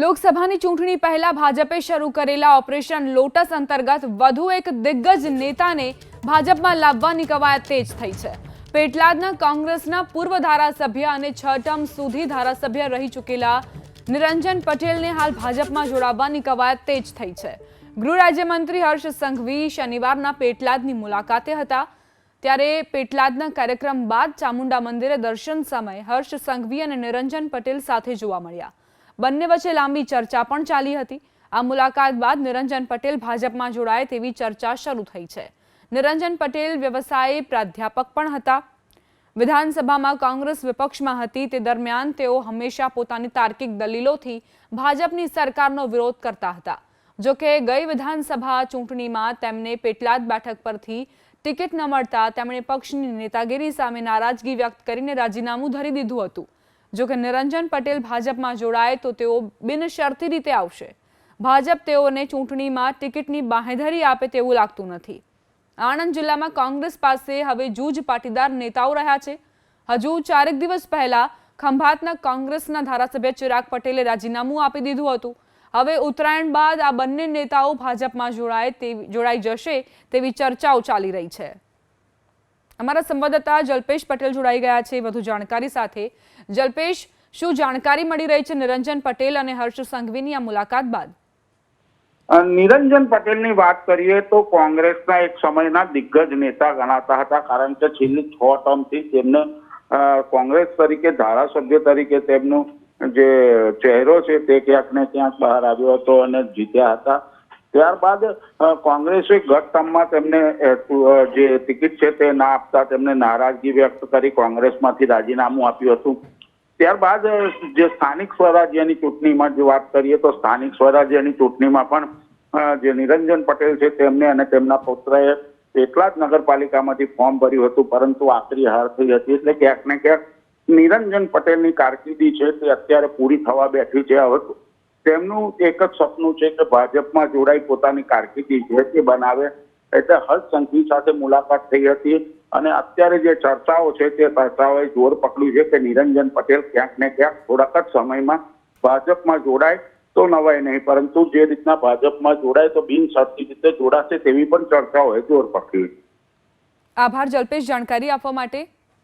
લોકસભાની ચૂંટણી પહેલા ભાજપે શરૂ કરેલા ઓપરેશન લોટસ અંતર્ગત વધુ એક દિગ્ગજ નેતાને ભાજપમાં લાવવાની કવાયત તેજ થઈ છે. પેટલાદના કોંગ્રેસના પૂર્વ ધારાસભ્ય અને છ ટર્મ સુધી ધારાસભ્ય રહી ચૂકેલા નિરંજન પટેલને હાલ ભાજપમાં જોડાવવાની કવાયત તેજ થઈ છે. ગૃહ રાજ્યમંત્રી હર્ષ સંઘવી શનિવારના પેટલાદની મુલાકાતે હતા. ત્યારે પેટલાદના કાર્યક્રમ બાદ ચામુંડા મંદિરે દર્શન સમયે હર્ષ સંઘવી અને નિરંજન પટેલ સાથે જોવા મળ્યા. બંને વચ્ચે લાંબી ચર્ચા પણ ચાલી હતી. આ મુલાકાત બાદ નિરંજન પટેલ ભાજપમાં જોડાય તેવી ચર્ચા શરૂ થઈ છે. નિરંજન પટેલ વ્યવસાય પ્રાધ્યાપક પણ હતા. વિધાનસભામાં કોંગ્રેસ વિપક્ષમાં હતી. તે દરમિયાન તેઓ હંમેશા પોતાની તાર્કિક દલીલોથી ભાજપની સરકારનો વિરોધ કરતા હતા. જો કે ગઈ વિધાનસભા ચૂંટણીમાં તેમને પેટલાદ બેઠક પરથી ટિકિટ ન મળતા તેમણે પક્ષની નેતાગીરી સામે નારાજગી વ્યક્ત કરીને રાજીનામું ધરી દીધું હતું. જો કે નિરંજન પટેલ ભાજપમાં જોડાય તો તેઓ બિનશરતી રીતે આવશે. ભાજપ તેઓને ચૂંટણીમાં ટિકિટની બાંહેધરી આપે તેવું લાગતું નથી. આણંદ જિલ્લામાં કોંગ્રેસ પાસે હવે જૂજ પાટીદાર નેતાઓ રહ્યા છે. હજુ ચારેક દિવસ પહેલા ખંભાતના કોંગ્રેસના ધારાસભ્ય ચિરાગ પટેલે રાજીનામું આપી દીધું હતું. હવે ઉત્તરાયણ બાદ આ બંને નેતાઓ ભાજપમાં જોડાય તેવી જોડાઈ જશે તેવી ચર્ચાઓ ચાલી રહી છે. અમારા સંવાદદાતા જલ્પેશ પટેલ જોડાઈ ગયા છે. વધુ જાણકારી સાથે જલ્પેશ, શું જાણકારી મળી રહી છે નિરંજન પટેલ અને હર્ષ સંઘવીની આ મુલાકાત બાદ? નિરંજન પટેલની વાત કરીએ તો કોંગ્રેસના એક સમયના દિગ્ગજ નેતા ગણાતા હતા કારણ કે છેલ્લી છ ટર્મથી તેમને કોંગ્રેસ તરીકે, ધારાસભ્ય તરીકે તેમનું જે ચહેરો છે તે ક્યાંક ને ક્યાંક બહાર આવ્યો હતો અને જીત્યા હતા. ત્યારબાદ કોંગ્રેસે ગત ટર્મમાં તેમને જે ટિકિટ છે તે ના આપતા તેમને નારાજગી વ્યક્ત કરી કોંગ્રેસમાંથી રાજીનામું આપ્યું હતું. ત્યારબાદ જે સ્થાનિક સ્વરાજ્યની ચૂંટણીમાં જે વાત કરીએ તો સ્થાનિક સ્વરાજ્યની ચૂંટણીમાં પણ જે નિરંજન પટેલ છે તેમને અને તેમના પુત્રએ એટલા જ નગરપાલિકામાંથી ફોર્મ ભર્યું હતું, પરંતુ આખરી હાર થઈ હતી. એટલે ક્યાંક ને ક્યાંક નિરંજન પટેલની કારકિર્દી છે તે અત્યારે પૂરી થવા બેઠી છે. હવે તેમનું એક જ સપનું છે કે ભાજપમાં જોડાઈ પોતાની કારકિર્દી જે તે બનાવે. એટલે હર્ષ સંઘવી સાથે મુલાકાત થઈ હતી અને અત્યારે જે ચર્ચાઓ છે તે ચર્ચાઓએ જોર પકડ્યું છે કે નિરંજન પટેલ ક્યાંક ને ક્યાંક થોડાક જ સમયમાં ભાજપમાં જોડાય તો નવાય નહીં. પરંતુ જે રીતના ભાજપમાં જોડાય તો બિનશરતી રીતે જોડાશે તેવી પણ ચર્ચાઓએ જોર પકડી. આભાર જલ્પેશ, જાણકારી આપવા માટે.